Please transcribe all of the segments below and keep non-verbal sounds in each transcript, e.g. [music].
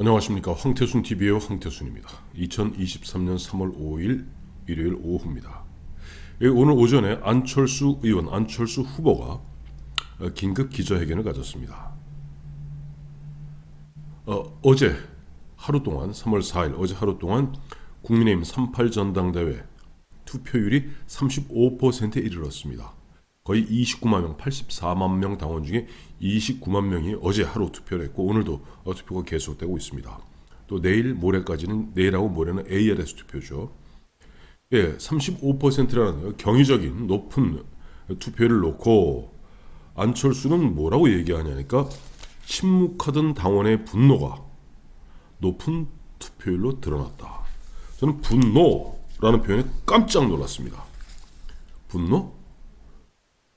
안녕하십니까 황태순 TV의 황태순입니다. 2023년 3월 5일 일요일 오후입니다. 예, 오늘 오전에 안철수 의원, 안철수 후보가 어, 긴급 기자회견을 가졌습니다. 어, 어제 하루 동안 3월 4일 어제 하루 동안 국민의힘 38 전당대회 투표율이 35%에 이르렀습니다. 거의 29만 명, 84만 명 당원 중에 29만 명이 어제 하루 투표를 했고 오늘도 어, 투표가 계속되고 있습니다. 또 내일 모레까지는 내일하고 모레는 ARS 투표죠. 예, 35%라는 경이적인 높은 투표를 놓고 안철수는 뭐라고 얘기하냐니까 침묵하던 당원의 분노가 높은 투표율로 드러났다. 저는 분노라는 표현에 깜짝 놀랐습니다. 분노?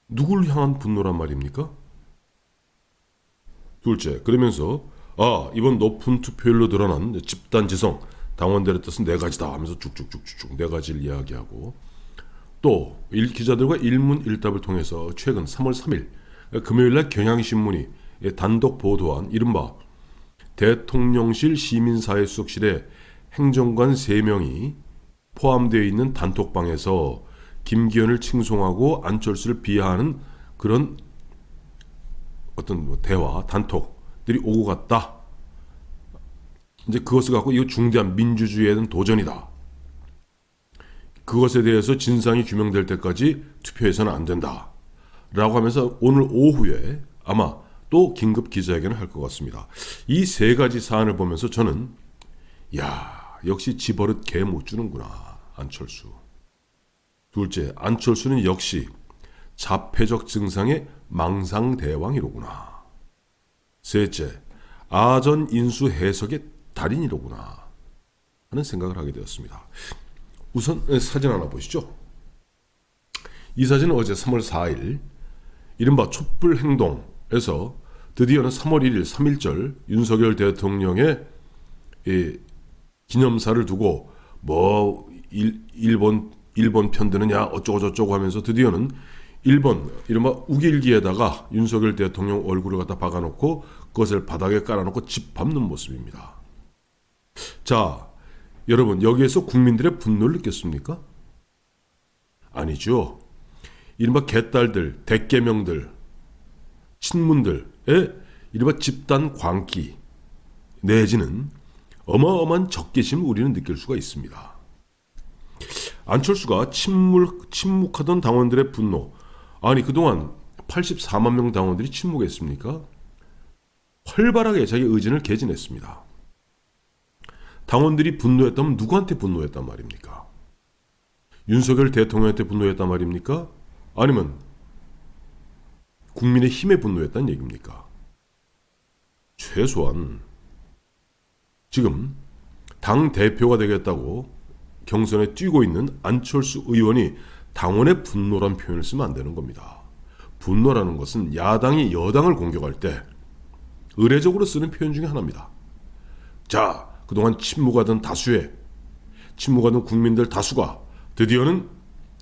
누굴 향한 분노란 말입니까? 둘째, 그러면서 아 이번 높은 투표율로 드러난 집단 지성 당원들의 뜻은 네 가지다 하면서 쭉쭉쭉쭉 네 가지를 이야기하고 또 일 기자들과 일문일답을 통해서 최근 3월 3일 금요일날 경향신문이 단독 보도한 이른바 대통령실 시민사회수석실에 행정관 3명이 포함되어 있는 단톡방에서 김기현을 칭송하고 안철수를 비하하는 그런 어떤 뭐 대화 단톡들이 오고 갔다. 이제 그것을 갖고 이거 중대한 민주주의에는 도전이다. 그것에 대해서 진상이 규명될 때까지 투표해서는 안 된다. 라고 하면서 오늘 오후에 아마 또 긴급 기자회견을 할 것 같습니다. 이 세 가지 사안을 보면서 저는 야 역시 지버릇 개 못 주는구나 안철수. 둘째 안철수는 역시 자폐적 증상의 망상대왕이로구나. 셋째 아전 인수 해석의 달인이로구나 하는 생각을 하게 되었습니다. 우선 사진 하나 보시죠. 이 사진은 어제 3월 4일 이른바 촛불 행동에서 드디어는 3월 1일 3.1절 윤석열 대통령의 이 기념사를 두고 뭐 일, 일본 일본 편드느냐 어쩌고 저쩌고 하면서 드디어는 일본 이른바 우길기에다가 윤석열 대통령 얼굴을 갖다 박아놓고 그것을 바닥에 깔아놓고 집 밟는 모습입니다. 자, 여러분 여기에서 국민들의 분노를 느꼈습니까? 아니죠. 이른바 개딸들, 대개명들, 친문들의 이른바 집단 광기 내지는 어마어마한 적개심을 우리는 느낄 수가 있습니다. 안철수가 침묵, 침묵하던 당원들의 분노. 아니, 그동안 84만 명 당원들이 침묵했습니까? 활발하게 자기 의진을 개진했습니다. 당원들이 분노했다면 누구한테 분노했단 말입니까? 윤석열 대통령한테 분노했단 말입니까? 아니면 국민의 힘에 분노했단 얘기입니까? 최소한 지금 당 대표가 되겠다고 경선에 뛰고 있는 안철수 의원이 당원의 분노란 표현을 쓰면 안 되는 겁니다. 분노라는 것은 야당이 여당을 공격할 때 의례적으로 쓰는 표현 중에 하나입니다. 자, 그동안 침묵하던 다수의 침묵하던 국민들 다수가 드디어는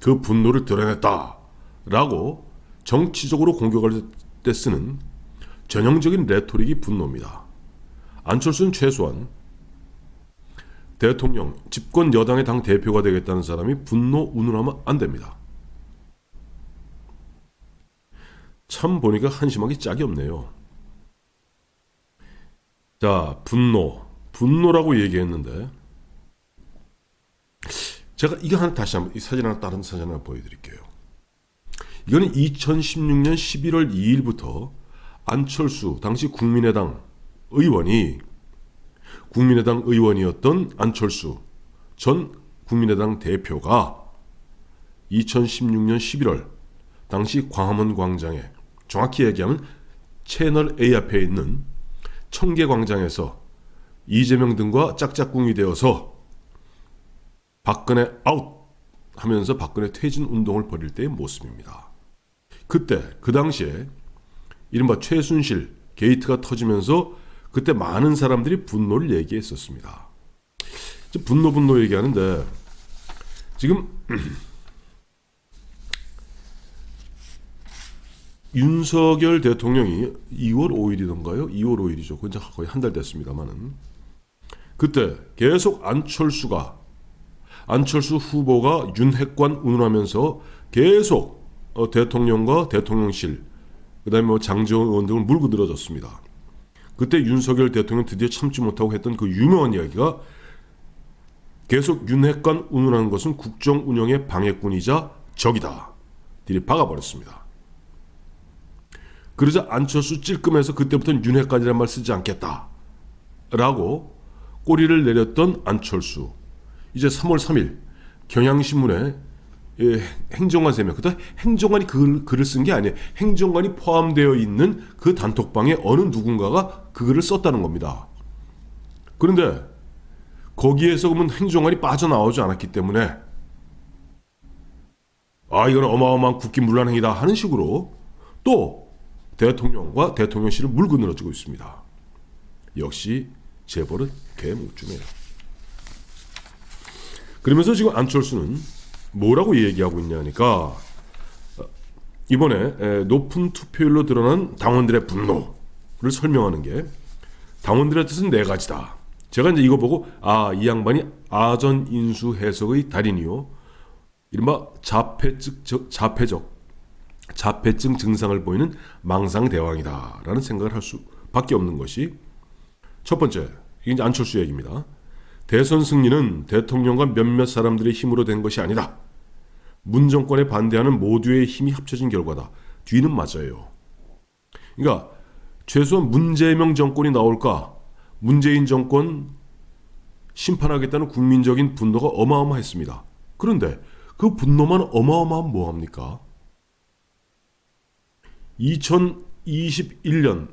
그 분노를 드러냈다. 라고 정치적으로 공격할 때 쓰는 전형적인 레토릭이 분노입니다. 안철수는 최소한 대통령, 집권 여당의 당 대표가 되겠다는 사람이 분노 운운하면 안 됩니다. 참 보니까 한심하기 짝이 없네요. 자, 분노. 분노라고 얘기했는데 제가 이거 하나 다시 한번 이 사진 하나 다른 사진 하나 보여드릴게요. 이거는 2016년 11월 2일부터 안철수 당시 국민의당 의원이 국민의당 의원이었던 안철수 전 국민의당 대표가 2016년 11월 당시 광화문 광장에 정확히 얘기하면 채널 A 앞에 있는 청계 광장에서 이재명 등과 짝짝꿍이 되어서 박근혜 아웃 하면서 박근혜 퇴진 운동을 벌일 때의 모습입니다. 그때 그 당시에 이른바 최순실 게이트가 터지면서 그때 많은 사람들이 분노를 얘기했었습니다. 분노 분노 얘기하는데 지금 [clears throat] 윤석열 대통령이 2월 5일이던가요? 2월 5일이죠. 그건 거의 한 달 됐습니다만은 그때 계속 안철수가 안철수 후보가 윤핵관 운운하면서 계속 어, 대통령과 대통령실 그다음에 뭐 장재원 의원 등을 물고 늘어졌습니다. 그때 윤석열 대통령 드디어 참지 못하고 했던 그 유명한 이야기가 계속 윤핵관 운운하는 것은 국정 운영의 방해꾼이자 적이다. 들이 박아버렸습니다. 그러자 안철수 찔끔해서 그때부터는 윤핵관이란 말 쓰지 않겠다. 라고 꼬리를 내렸던 안철수. 이제 3월 3일 경향신문에 예, 행정관 세명 그때 행정관이 글, 글을 쓴 게 아니에요. 행정관이 포함되어 있는 그 단톡방에 어느 누군가가 그 글을 썼다는 겁니다. 그런데 거기에서 그러면 행정관이 빠져나오지 않았기 때문에 아 이건 어마어마한 국기문란 행위다 하는 식으로 또 대통령과 대통령실을 물고 늘어지고 있습니다. 역시 재벌은 개물주네요. 그러면서 지금 안철수는 뭐라고 얘기하고 있냐니까 어, 이번에 에, 높은 투표율로 드러난 당원들의 분노를 설명하는 게 당원들의 뜻은 네 가지다. 제가 이제 이거 보고 아 이 양반이 아전 인수 해석의 달인이요. 이른바 자폐적 저- 자폐적 자폐증 증상을 보이는 망상 대왕이다라는 생각을 할 수밖에 없는 것이 첫 번째 이게 이제 안철수 얘기입니다. 대선 승리는 대통령과 몇몇 사람들의 힘으로 된 것이 아니다. 문 정권에 반대하는 모두의 힘이 합쳐진 결과다. 뒤는 맞아요. 그러니까 최소한 문재명 정권이 나올까 문재인 정권 심판하겠다는 국민적인 분노가 어마어마했습니다. 그런데 그 분노만 어마어마하면 뭐합니까? 2021년,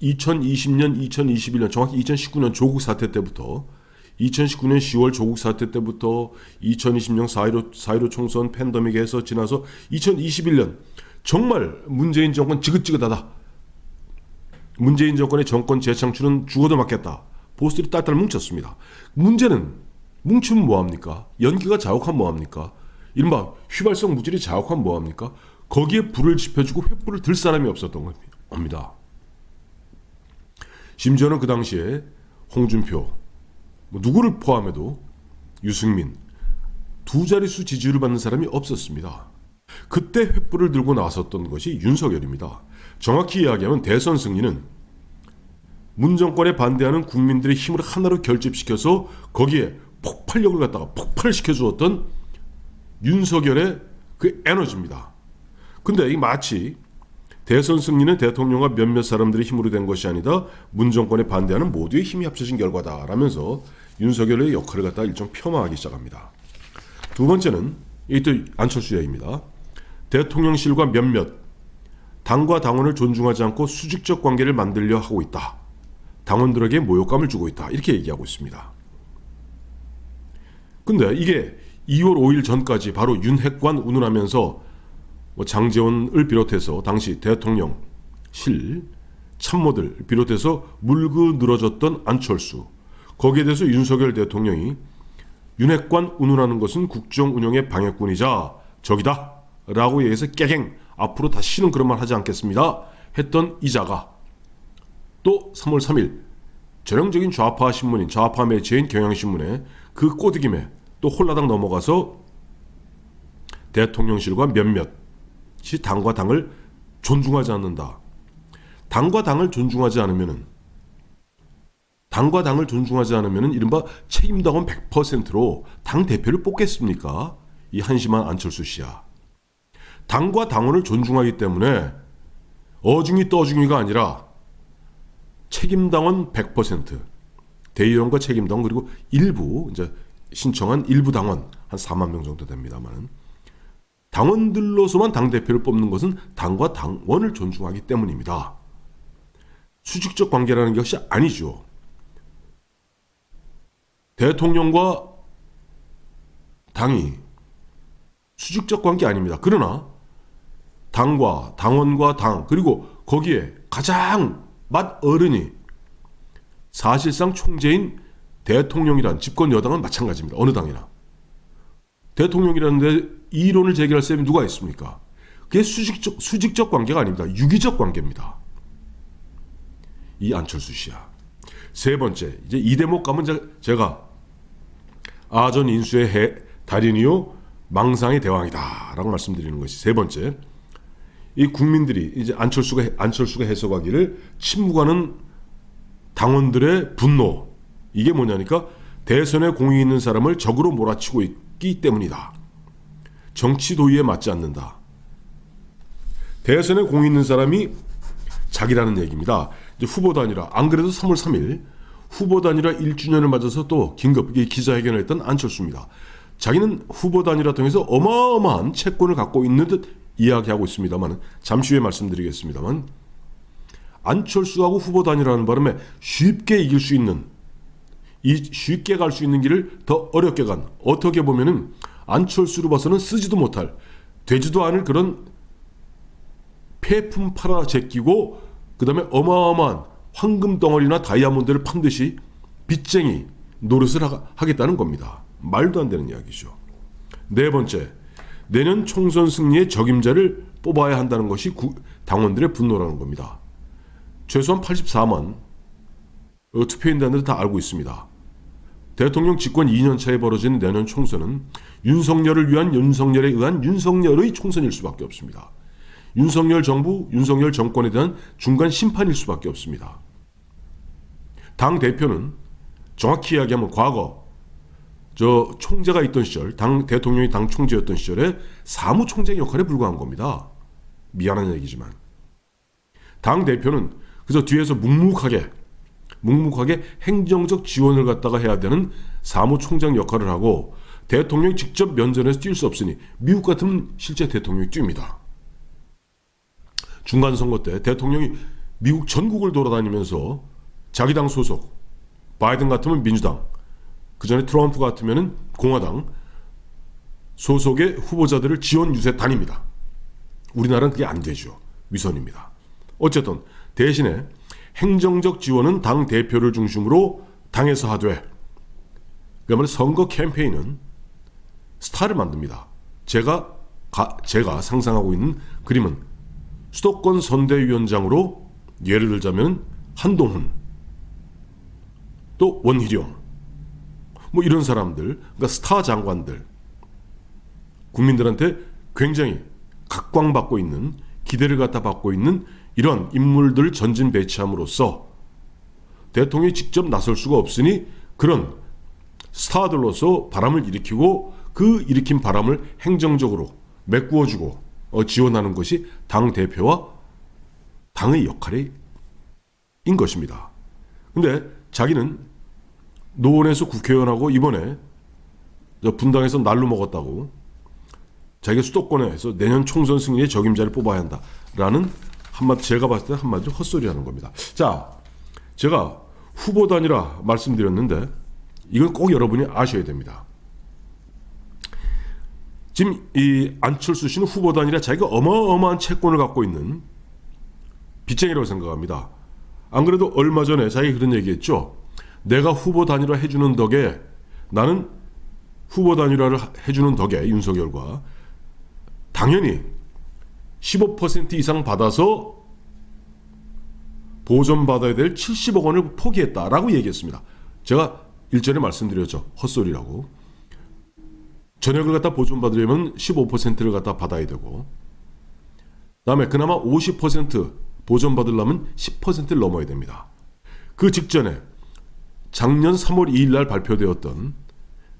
2020년, 2021년, 정확히 2019년 조국 사태 때부터 2019년 10월 조국 사태 때부터 2020년 4.15, 4.15 총선 팬데믹에서 지나서 2021년 정말 문재인 정권 지긋지긋하다. 문재인 정권의 정권 재창출은 죽어도 맞겠다. 보수들이 딸딸 뭉쳤습니다. 문제는 뭉치면 뭐합니까? 연기가 자욱하면 뭐합니까? 이른바 휘발성 물질이 자욱하면 뭐합니까? 거기에 불을 지펴주고 횃불을 들 사람이 없었던 겁니다. 심지어는 그 당시에 홍준표, 뭐 누구를 포함해도 유승민 두 자릿수 지지율을 받는 사람이 없었습니다. 그때 횃불을 들고 나섰던 것이 윤석열입니다. 정확히 이야기하면 대선 승리는 문 정권에 반대하는 국민들의 힘을 하나로 결집시켜서 거기에 폭발력을 갖다가 폭발시켜 주었던 윤석열의 그 에너지입니다. 근데 이 마치 대선 승리는 대통령과 몇몇 사람들의 힘으로 된 것이 아니다. 문 정권에 반대하는 모두의 힘이 합쳐진 결과다라면서 윤석열의 역할을 갖다 일종 폄하하기 시작합니다. 두 번째는 이또 안철수 이야기입니다. 대통령실과 몇몇 당과 당원을 존중하지 않고 수직적 관계를 만들려 하고 있다. 당원들에게 모욕감을 주고 있다. 이렇게 얘기하고 있습니다. 근데 이게 2월 5일 전까지 바로 윤핵관 운운하면서 뭐 장재원을 비롯해서 당시 대통령실 참모들 비롯해서 물고 늘어졌던 안철수 거기에 대해서 윤석열 대통령이 윤핵관 운운하는 것은 국정 운영의 방해꾼이자 적이다 라고 얘기해서 깨갱 앞으로 다시는 그런 말 하지 않겠습니다 했던 이자가 또 3월 3일 전형적인 좌파 신문인 좌파 매체인 경향신문에 그 꼬드김에 또 홀라당 넘어가서 대통령실과 몇몇이 당과 당을 존중하지 않는다. 당과 당을 존중하지 않으면은 당과 당을 존중하지 않으면은 이른바 책임당원 100%로 당 대표를 뽑겠습니까? 이 한심한 안철수 씨야. 당과 당원을 존중하기 때문에 어중이 떠중이가 아니라 책임당원 100% 대의원과 책임당원 그리고 일부 이제 신청한 일부 당원 한 4만 명 정도 됩니다만 당원들로서만 당 대표를 뽑는 것은 당과 당원을 존중하기 때문입니다. 수직적 관계라는 것이 아니죠. 대통령과 당이 수직적 관계 아닙니다. 그러나 당과 당원과 당 그리고 거기에 가장 맛 어른이 사실상 총재인 대통령이란 집권 여당은 마찬가지입니다. 어느 당이나. 대통령이라는데 이론을 제기할 사람이 누가 있습니까? 그게 수직적, 수직적 관계가 아닙니다. 유기적 관계입니다. 이 안철수 씨야. 세 번째, 이제 이 대목 가면 제- 제가 아전 인수의 해, 달인이요 망상의 대왕이다라고 말씀드리는 것이 세 번째. 이 국민들이 이제 안철수가 해- 안철수가 해석하기를 침묵하는 당원들의 분노 이게 뭐냐니까 대선에 공이 있는 사람을 적으로 몰아치고 있기 때문이다. 정치 도의에 맞지 않는다. 대선에 공이 있는 사람이 자기라는 얘기입니다. 이제 후보 단일화. 안 그래도 3월 3일 후보 단일화 1주년을 맞아서 또 긴급 이 기자회견을 했던 안철수입니다. 자기는 후보 단일화 통해서 어마어마한 채권을 갖고 있는 듯 이야기하고 있습니다만 잠시 후에 말씀드리겠습니다만 안철수하고 후보 단일화하는 바람에 쉽게 이길 수 있는 이 쉽게 갈 수 있는 길을 더 어렵게 간 어떻게 보면은 안철수로 봐서는 쓰지도 못할 되지도 않을 그런 폐품 팔아 제끼고 그다음에 어마어마한 황금 덩어리나 다이아몬드를 판 듯이 빚쟁이 노릇을 하, 하겠다는 겁니다. 말도 안 되는 이야기죠. 네 번째, 내년 총선 승리의 적임자를 뽑아야 한다는 것이 구- 당원들의 분노라는 겁니다. 최소한 84만 어, 투표인단들 다 알고 있습니다. 대통령 집권 2년 차에 벌어진 내년 총선은 윤석열을 위한 윤석열에 의한 윤석열의 총선일 수밖에 없습니다. 윤석열 정부, 윤석열 정권에 대한 중간 심판일 수밖에 없습니다. 당 대표는 정확히 이야기하면 과거 저 총재가 있던 시절, 당 대통령이 당 총재였던 시절에 사무총장 역할에 불과한 겁니다. 미안한 얘기지만 당 대표는 그저 뒤에서 묵묵하게 묵묵하게 행정적 지원을 갖다가 해야 되는 사무총장 역할을 하고 대통령이 직접 면전에서 뛸 수 없으니 미국 같으면 실제 대통령이 뜁니다. 중간 선거 때 대통령이 미국 전국을 돌아다니면서 자기 당 소속 바이든 같으면 민주당 그 전에 트럼프 같으면은 공화당 소속의 후보자들을 지원 유세 다닙니다. 우리나라는 그게 안 되죠. 위선입니다. 어쨌든 대신에 행정적 지원은 당 대표를 중심으로 당에서 하되 그러면 선거 캠페인은 스타를 만듭니다. 제가 가- 제가 상상하고 있는 그림은 수도권 선대위원장으로 예를 들자면 한동훈 또 원희룡 뭐 이런 사람들 그러니까 스타 장관들 국민들한테 굉장히 각광받고 있는 기대를 갖다 받고 있는 이런 인물들 전진 배치함으로써 대통령이 직접 나설 수가 없으니 그런 스타들로서 바람을 일으키고 그 일으킨 바람을 행정적으로 메꾸어주고 어, 지원하는 것이 당 대표와 당의 역할인 것입니다. 근데 자기는 노원에서 국회의원하고 이번에 저 분당에서 날로 먹었다고 자기가 수도권에서 내년 총선 승리의 적임자를 뽑아야 한다라는 한마디 제가 봤을 때 한마디로 헛소리하는 겁니다. 자, 제가 후보 단위라 말씀드렸는데 이건 꼭 여러분이 아셔야 됩니다. 지금 이 안철수 씨는 후보 단위라 자기가 어마어마한 채권을 갖고 있는 빚쟁이라고 생각합니다. 안 그래도 얼마 전에 자기 그런 얘기했죠. 내가 후보 단일화 해주는 덕에 나는 후보 단일화를 하- 해주는 덕에 윤석열과 당연히 15% 이상 받아서 보전받아야 될 70억 원을 포기했다라고 얘기했습니다. 제가 일전에 말씀드렸죠. 헛소리라고. 전액을 갖다 보존받으려면 15%를 갖다 받아야 되고 다음에 그나마 50% 보존받으려면 10%를 넘어야 됩니다. 그 직전에 작년 3월 2일 날 발표되었던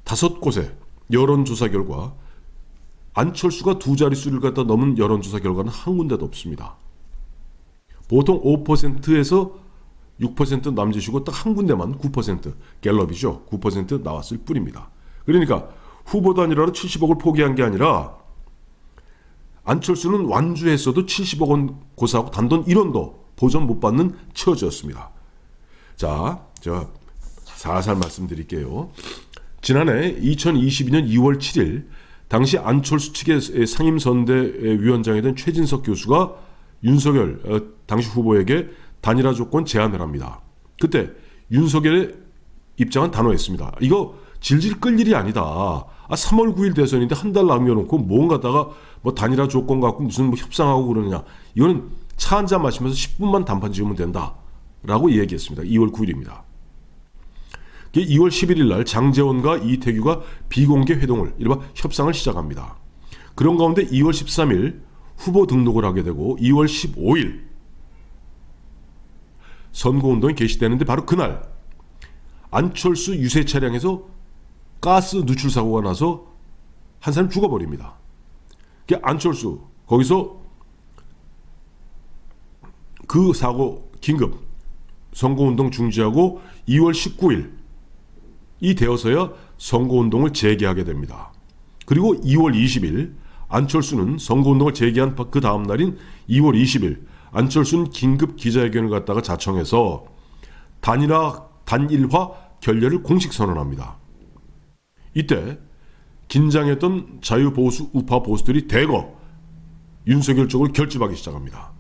다섯 곳의 여론조사 결과 안철수가 두 자릿수를 갖다 넘은 여론조사 결과는 한 군데도 없습니다. 보통 5%에서 6% 남짓이고 딱 한 군데만 9% 갤럽이죠. 9% 나왔을 뿐입니다. 그러니까 후보 단위라로 70억을 포기한 게 아니라 안철수는 완주했어도 70억 원 고사하고 단돈 1원도 보전 못 받는 처지였습니다. 자, 제가 살살 말씀드릴게요. 지난해 2022년 2월 7일 당시 안철수 측의 상임선대 위원장이 된 최진석 교수가 윤석열 어, 당시 후보에게 단일화 조건 제안을 합니다. 그때 윤석열의 입장은 단호했습니다. 이거 질질 끌 일이 아니다. 아, 3월 9일 대선인데 한 달 남겨놓고 뭔가다가 뭐 단일화 조건 갖고 무슨 뭐 협상하고 그러느냐. 이거는 차 한 잔 마시면서 10분만 단판 지으면 된다. 라고 얘기했습니다. 2월 9일입니다. 2월 11일 날 장재원과 이태규가 비공개 회동을 이른바 협상을 시작합니다. 그런 가운데 2월 13일 후보 등록을 하게 되고 2월 15일 선거운동이 개시되는데 바로 그날 안철수 유세 차량에서 가스 누출 사고가 나서 한 사람 죽어버립니다. 그 안철수 거기서 그 사고 긴급 선거운동 중지하고 2월 19일 이 되어서야 선거운동을 재개하게 됩니다. 그리고 2월 20일 안철수는 선거운동을 재개한 그 다음 날인 2월 20일 안철수는 긴급 기자회견을 갖다가 자청해서 단일화 단일화 결렬을 공식 선언합니다. 이때 긴장했던 자유보수 우파 보수들이 대거 윤석열 쪽을 결집하기 시작합니다.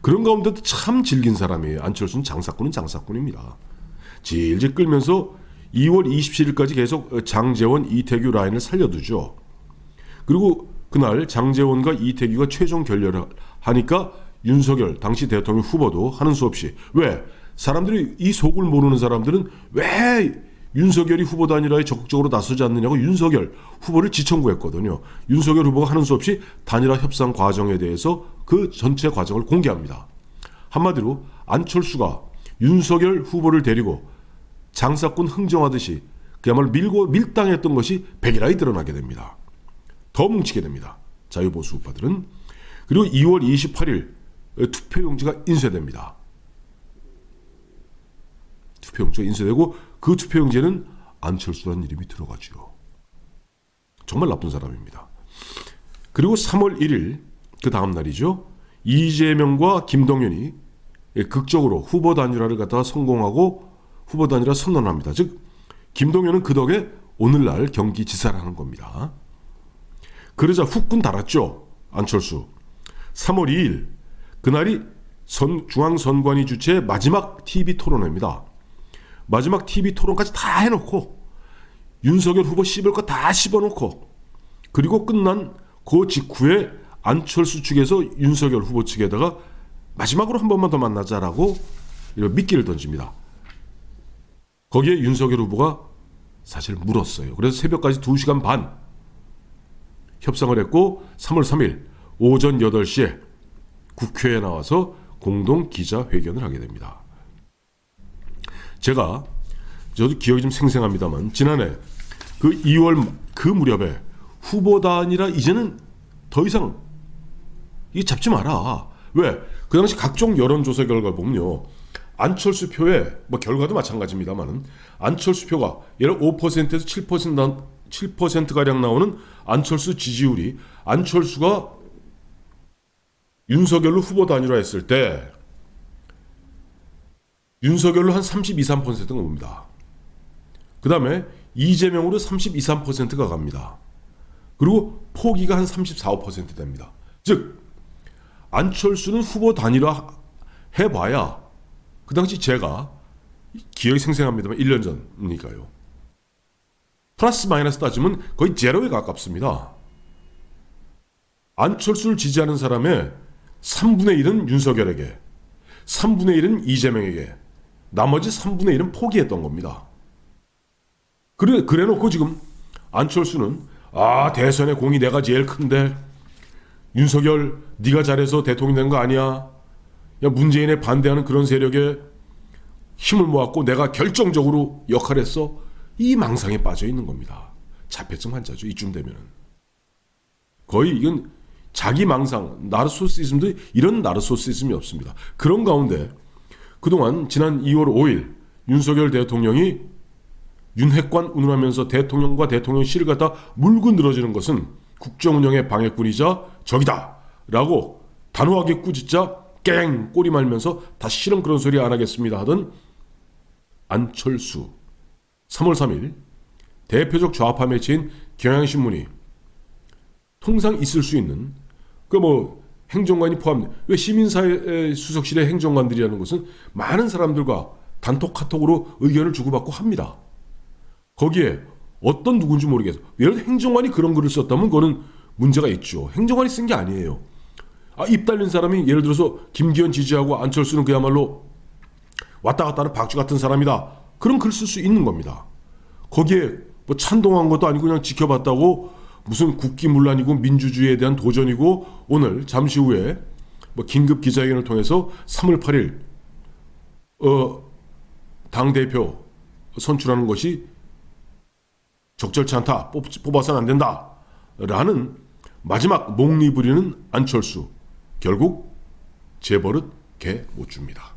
그런 가운데도 참 질긴 사람이에요. 안철수는 장사꾼은 장사꾼입니다. 질질 끌면서 2월 27일까지 계속 장재원, 이태규 라인을 살려두죠. 그리고 그날 장재원과 이태규가 최종 결렬을 하니까 윤석열 당시 대통령 후보도 하는 수 없이 왜 사람들이 이 속을 모르는 사람들은 왜 윤석열이 후보 단일화에 적극적으로 나서지 않느냐고 윤석열 후보를 지청구했거든요. 윤석열 후보가 하는 수 없이 단일화 협상 과정에 대해서 그 전체 과정을 공개합니다. 한마디로 안철수가 윤석열 후보를 데리고 장사꾼 흥정하듯이 그야말로 밀고 밀당했던 것이 백일하에 드러나게 됩니다. 더 뭉치게 됩니다. 자유보수 우파들은 그리고 2월 28일 투표용지가 인쇄됩니다. 투표용지가 인쇄되고 그 투표용지에는 안철수라는 이름이 들어가죠. 정말 나쁜 사람입니다. 그리고 3월 1일 그 다음 날이죠. 이재명과 김동연이 극적으로 후보 단일화를 갖다가 성공하고 후보 단일화 선언합니다. 즉 김동연은 그 덕에 오늘날 경기지사를 하는 겁니다. 그러자 후끈 달았죠. 안철수. 3월 2일 그날이 선, 중앙선관위 주최 마지막 TV 토론회입니다. 마지막 TV 토론까지 다 해놓고 윤석열 후보 씹을 거 다 씹어놓고 그리고 끝난 그 직후에 안철수 측에서 윤석열 후보 측에다가 마지막으로 한 번만 더 만나자라고 이런 미끼를 던집니다. 거기에 윤석열 후보가 사실 물었어요. 그래서 새벽까지 2시간 반 협상을 했고 3월 3일 오전 8시에 국회에 나와서 공동 기자회견을 하게 됩니다. 제가 저도 기억이 좀 생생합니다만 지난해 그 2월 그 무렵에 후보다 아니라 이제는 더 이상 이 잡지 마라. 왜? 그 당시 각종 여론조사 결과 보면요. 안철수 표의 뭐 결과도 마찬가지입니다만은 안철수 표가 예를 5%에서 7% 7% 가량 나오는 안철수 지지율이 안철수가 윤석열로 후보 단일화 했을 때 윤석열로 한 32, 3%가 옵니다. 그 다음에 이재명으로 32, 3%가 갑니다. 그리고 포기가 한 34, 5% 됩니다. 즉 안철수는 후보 단일화 해봐야 그 당시 제가 기억이 생생합니다만 1년 전이니까요. 플러스 마이너스 따지면 거의 제로에 가깝습니다. 안철수를 지지하는 사람의 3분의 1은 윤석열에게, 3분의 1은 이재명에게, 나머지 3분의 1은 포기했던 겁니다. 그래, 그래 놓고 지금 안철수는 아, 대선의 공이 내가 제일 큰데 윤석열 네가 잘해서 대통령 된 거 아니야. 야, 문재인에 반대하는 그런 세력에 힘을 모았고 내가 결정적으로 역할했어. 이 망상에 빠져 있는 겁니다. 자폐증 환자죠. 이쯤 되면은. 거의 이건 자기 망상, 나르소시즘도 이런 나르소시즘이 없습니다. 그런 가운데 그동안 지난 2월 5일 윤석열 대통령이 윤핵관 운운하면서 대통령과 대통령실을 갖다 물고 늘어지는 것은 국정 운영의 방해꾼이자 적이다 라고 단호하게 꾸짖자 깽 꼬리 말면서 다시 실은 그런 소리 안 하겠습니다 하던 안철수 3월 3일 대표적 좌파 매체인 경향신문이 통상 있을 수 있는 그 뭐 행정관이 포함 왜 시민사회 수석실의 행정관들이라는 것은 많은 사람들과 단톡 카톡으로 의견을 주고받고 합니다. 거기에 어떤 누군지 모르겠어. 예를 행정관이 그런 글을 썼다면 그거는 문제가 있죠. 행정관이 쓴 게 아니에요. 아, 입 달린 사람이 예를 들어서 김기현 지지하고 안철수는 그야말로 왔다 갔다 하는 박쥐 같은 사람이다. 그런 글쓸 수 있는 겁니다. 거기에 뭐 찬동한 것도 아니고 그냥 지켜봤다고 무슨 국기문란이고 민주주의에 대한 도전이고 오늘 잠시 후에 뭐 긴급 기자회견을 통해서 3월 8일 어, 당 대표 선출하는 것이 적절치 않다. 뽑, 뽑아서는 안 된다. 라는 마지막 목리 부리는 안철수. 결국 재벌은 개못 줍니다.